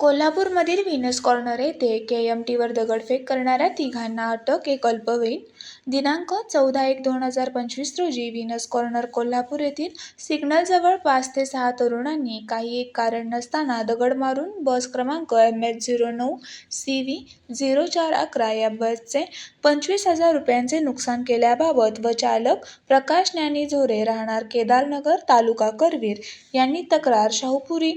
कोल्हापूरमधील Venus corner येथे के M टीवर दगडफेक करणाऱ्या तिघांना अटक एक अल्पवयीन. दिनांक चौदा एक दोन हजार पंचवीस रोजी व्हिनस कॉर्नर कोल्हापूर येथील सिग्नलजवळ पाच ते सहा तरुणांनी काही एक कारण नसताना दगड मारून बस क्रमांक एम एच झिरो नऊ सी व्ही झिरो चार अकरा या बसचे पंचवीस हजार रुपयांचे नुकसान केल्याबाबत व चालक प्रकाश ज्ञानी झोरे राहणार केदारनगर तालुका करवीर यांनी तक्रार शाहूपुरी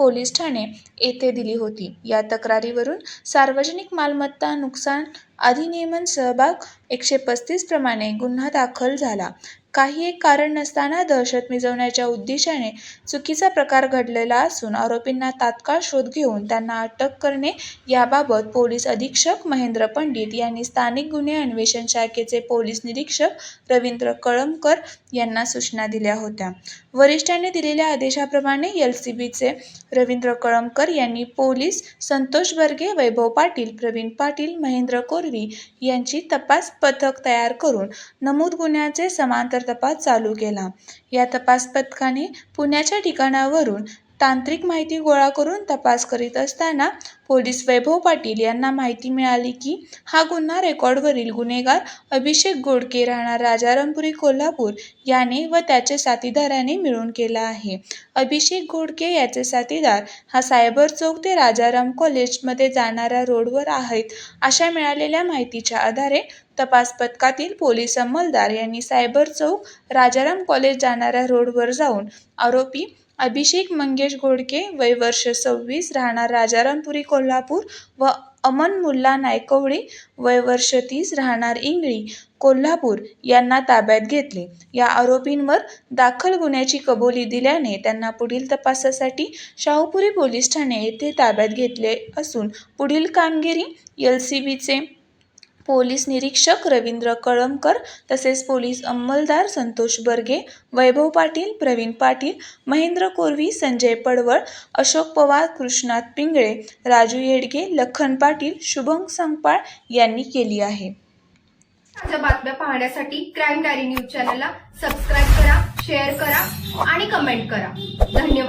पोलीस ठाणे येथे दिली होती. या तक्रारीवरून सार्वजनिक मालमत्ता नुकसान अधिनियमन सहभाग एकशे पस्तीस प्रमाणे गुन्हा दाखल झाला. काही एक कारण नसताना दहशत मिजवण्याच्या उद्देशाने चुकीचा प्रकार घडलेला असून आरोपींना तात्काळ शोध घेऊन त्यांना अटक करणे याबाबत पोलीस अधीक्षक महेंद्र पंडित यांनी स्थानिक गुन्हे अन्वेषण शाखेचे पोलीस निरीक्षक रवींद्र कळमकर यांना सूचना दिल्या होत्या. वरिष्ठांनी दिलेल्या आदेशाप्रमाणे एल सी बीचे रवींद्र कळमकर यांनी पोलीस संतोष बर्गे वैभव पाटील प्रवीण पाटील महेंद्र कोरवी यांची तपास पथक तयार करून नमूद गुन्ह्याचे समांतर तपास चालू केला. या तपास पथकाने पुण्याच्या ठिकाणावरून तांत्रिक माहिती गोळा करून तपास करीत असताना पोलीस वैभव पाटील यांना माहिती मिळाली की हा गुन्हा रेकॉर्डवरील गुन्हेगार अभिषेक गोडके राहणार राजारामपुरी कोल्हापूर याने व त्याचे साथीदाराने मिळून केला आहे. अभिषेक गोडके याचे साथीदार हा सायबर चौक ते राजाराम कॉलेजमध्ये जाणाऱ्या रोडवर आहेत. अशा मिळालेल्या माहितीच्या आधारे तपास पथकातील पोलीस अंमलदार यांनी सायबर चौक राजाराम कॉलेज जाणाऱ्या रोडवर जाऊन आरोपी अभिषेक मंगेश घोडके वय वर्ष सव्वीस राहणार राजारामपुरी कोल्हापूर व अमन मुल्ला नायकवडे वय वर्ष तीस राहणार इंगळी कोल्हापूर यांना ताब्यात घेतले. या आरोपींवर दाखल गुन्ह्याची कबुली दिल्याने त्यांना पुढील तपासासाठी शाहूपुरी पोलीस ठाणे येथे ताब्यात घेतले असून पुढील कामगिरी एल सी बीचे पोलीस निरीक्षक रवींद्र कळमकर तसेच पोलीस अंमलदार संतोष बर्गे वैभव पाटील प्रवीण पाटील महेंद्र कोरवी संजय पडवळ अशोक पवार कृष्णात पिंगळे राजू येडगे लखन पाटील शुभम संगपाळ यांनी केली आहे. ताज्या बातम्या पाहण्यासाठी क्राईम डायरी न्यूज चॅनलला सबस्क्राईब करा शेअर करा आणि कमेंट करा. धन्यवाद.